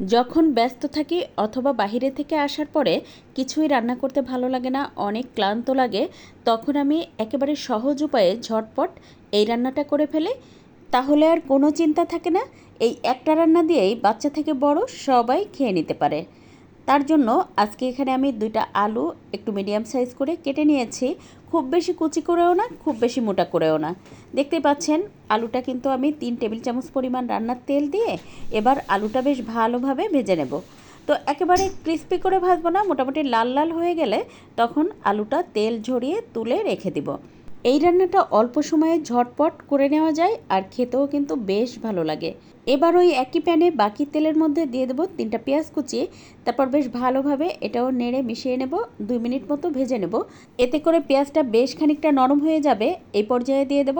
যখন ব্যস্ত থাকি অথবা বাহিরে থেকে আসার পরে কিছুই রান্না করতে ভালো লাগে না, অনেক ক্লান্ত লাগে, তখন আমি একেবারে সহজ উপায়ে ঝটপট এই রান্নাটা করে ফেলে। তাহলে আর কোনো চিন্তা থাকে না, এই একটা রান্না দিয়েই বাচ্চা থেকে বড় সবাই খেয়ে নিতে পারে। তার জন্য আজকে এখানে আমি দুইটা আলু একটু মিডিয়াম সাইজ করে কেটে নিয়েছি। খুব বেশি কুচি করেও না, খুব বেশি মোটা করেও না। দেখতে পাচ্ছেন, আলুটা কিন্তু আমি তিন টেবিল চামচ পরিমাণ রান্নার তেল দিয়ে এবার আলুটা বেশ ভালোভাবে ভেজে নেব। তো একেবারে ক্রিস্পি করে ভাজবো না, মোটামুটি লাল লাল হয়ে গেলে তখন আলুটা তেল ঝরিয়ে তুলে রেখে দিব। এই রান্নাটা অল্প সময়ে ঝটপট করে নেওয়া যায় আর খেতেও কিন্তু বেশ ভালো লাগে। এবার ওই একই প্যানে বাকি তেলের মধ্যে দিয়ে দেবো তিনটা পেঁয়াজ কুচিয়ে তারপর বেশ ভালোভাবে এটাও নেড়ে মিশিয়ে নেব, দুই মিনিট মতো ভেজে নেব। এতে করে পেঁয়াজটা বেশ খানিকটা নরম হয়ে যাবে। এই পর্যায়ে দিয়ে দেব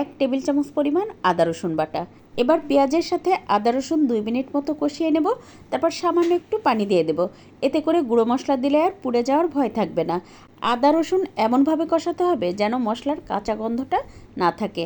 এক টেবিল চামচ পরিমাণ আদা রসুন বাটা। এবার পেঁয়াজের সাথে আদা রসুন দুই মিনিট মতো কষিয়ে নেব, তারপর সামান্য একটু পানি দিয়ে দেব। এতে করে গুঁড়ো মশলা দিলে আর পুড়ে যাওয়ার ভয় থাকবে না। আদা রসুন এমনভাবে কষাতে হবে যেন মশলার কাঁচা গন্ধটা না থাকে।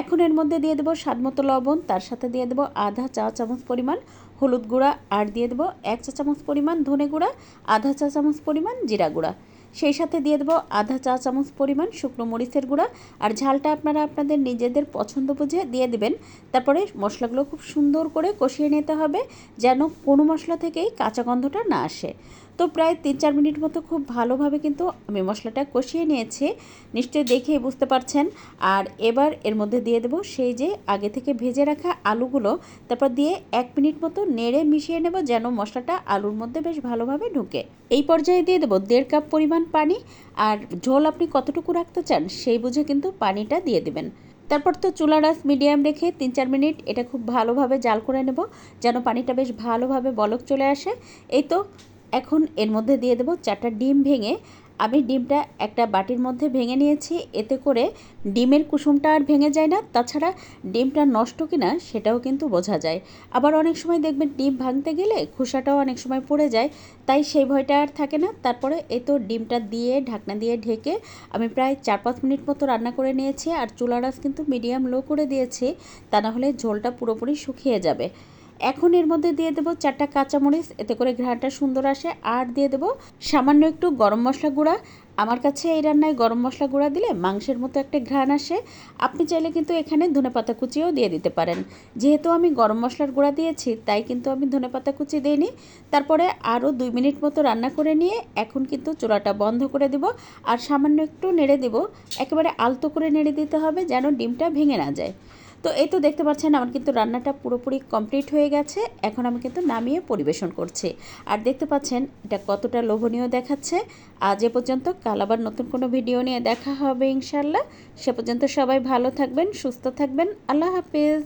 এখন এর মধ্যে দিয়ে দেবো স্বাদ মতো লবণ, তার সাথে দিয়ে দেবো আধা চা চামচ পরিমাণ হলুদ গুঁড়া, আর দিয়ে দেবো এক চা চামচ পরিমাণ ধনে গুঁড়া, আধা চা চামচ পরিমাণ জিরা গুঁড়া। সেই সাথে দিয়ে দেবো আধা চা চামচ পরিমাণ শুকনো মরিচের গুঁড়া। আর ঝালটা আপনারা আপনাদের নিজেদের পছন্দ বুঝে দিয়ে দেবেন। তারপরে মশলাগুলো খুব সুন্দর করে কষিয়ে নিতে হবে, যেন কোনো মশলা থেকেই কাঁচা গন্ধটা না আসে। তো প্রায় তিন চার মিনিট মতো খুব ভালোভাবে কিন্তু আমি মশলাটা কষিয়ে নিয়েছি। নিশ্চয়ই দেখেই বুঝতে পারছেন। আর এবার এর মধ্যে দিয়ে দেবো সেই যে আগে থেকে ভেজে রাখা আলুগুলো, তারপর দিয়ে এক মিনিট মতো নেড়ে মিশিয়ে নেব যেন মশলাটা আলুর মধ্যে বেশ ভালোভাবে ঢুকে। এই পর্যায়ে দিয়ে দেবো দেড় কাপ পরিমাণ পানি। আর ঝোল আপনি কতটুকু রাখতে চান সেই বুঝে কিন্তু পানিটা দিয়ে দেবেন। তারপর তো চুলা রাস মিডিয়াম রেখে তিন চার মিনিট এটা খুব ভালোভাবে জাল করে নেব যেন পানিটা বেশ ভালোভাবে বলক চলে আসে। এই তো এখন এর মধ্যে দিয়ে দেবো চারটা ডিম ভেঙে। আমি ডিমটা একটা বাটির মধ্যে ভেঙে নিয়েছি। এতে করে ডিমের কুসুমটা আর ভেঙে যায় না। তাছাড়া ডিমটা নষ্ট কিনা সেটাও কিন্তু বোঝা যায়। আবার অনেক সময় দেখবেন ডিম ভাঙতে গেলে খোসাটাও অনেক সময় পড়ে যায়। তাই সেই ভয়টা আর থাকে না। তারপরে এই তো ডিমটা দিয়ে, ঢাকনা দিয়ে ঢেকে আমি প্রায় চার পাঁচ মিনিট মতো রান্না করে নিয়েছি। আর চুলা রাস কিন্তু মিডিয়াম লো করে দিয়েছি। তা না হলে ঝোলটা পুরোপুরি শুকিয়ে যাবে। এখন এর মধ্যে দিয়ে দেবো চারটা কাঁচামরিচ, এতে করে ঘ্রাণটা সুন্দর আসে। আর দিয়ে দেবো সামান্য একটু গরম মশলা গুঁড়া। আমার কাছে এই রান্নায় গরম মশলা গুঁড়া দিলে মাংসের মতো একটা ঘ্রাণ আসে। আপনি চাইলে কিন্তু এখানে ধনে পাতা কুচিও দিয়ে দিতে পারেন। যেহেতু আমি গরম মশলার গুঁড়া দিয়েছি, তাই কিন্তু আমি ধনে পাতা কুচি দিইনি। তারপরে আরও দুই মিনিট মতো রান্না করে নিয়ে এখন কিন্তু চূড়াটা বন্ধ করে দেব। আর সামান্য একটু নেড়ে দেব। একেবারে আলতো করে নেড়ে দিতে হবে যেন ডিমটা ভেঙে না যায়। তো এই তো দেখতে পাচ্ছেন, আমার কিন্তু রান্নাটা পুরোপুরি কমপ্লিট হয়ে গেছে। এখন আমি কিন্তু নামিয়ে পরিবেশন করছি। আর দেখতে পাচ্ছেন, এটা কতটা লোভনীয় দেখাচ্ছে। আজ এ পর্যন্ত, কাল আবার নতুন কোনো ভিডিও নিয়ে দেখা হবে ইনশাল্লাহ সে পর্যন্ত সবাই ভালো থাকবেন, সুস্থ থাকবেন। আল্লাহ হাফিজ।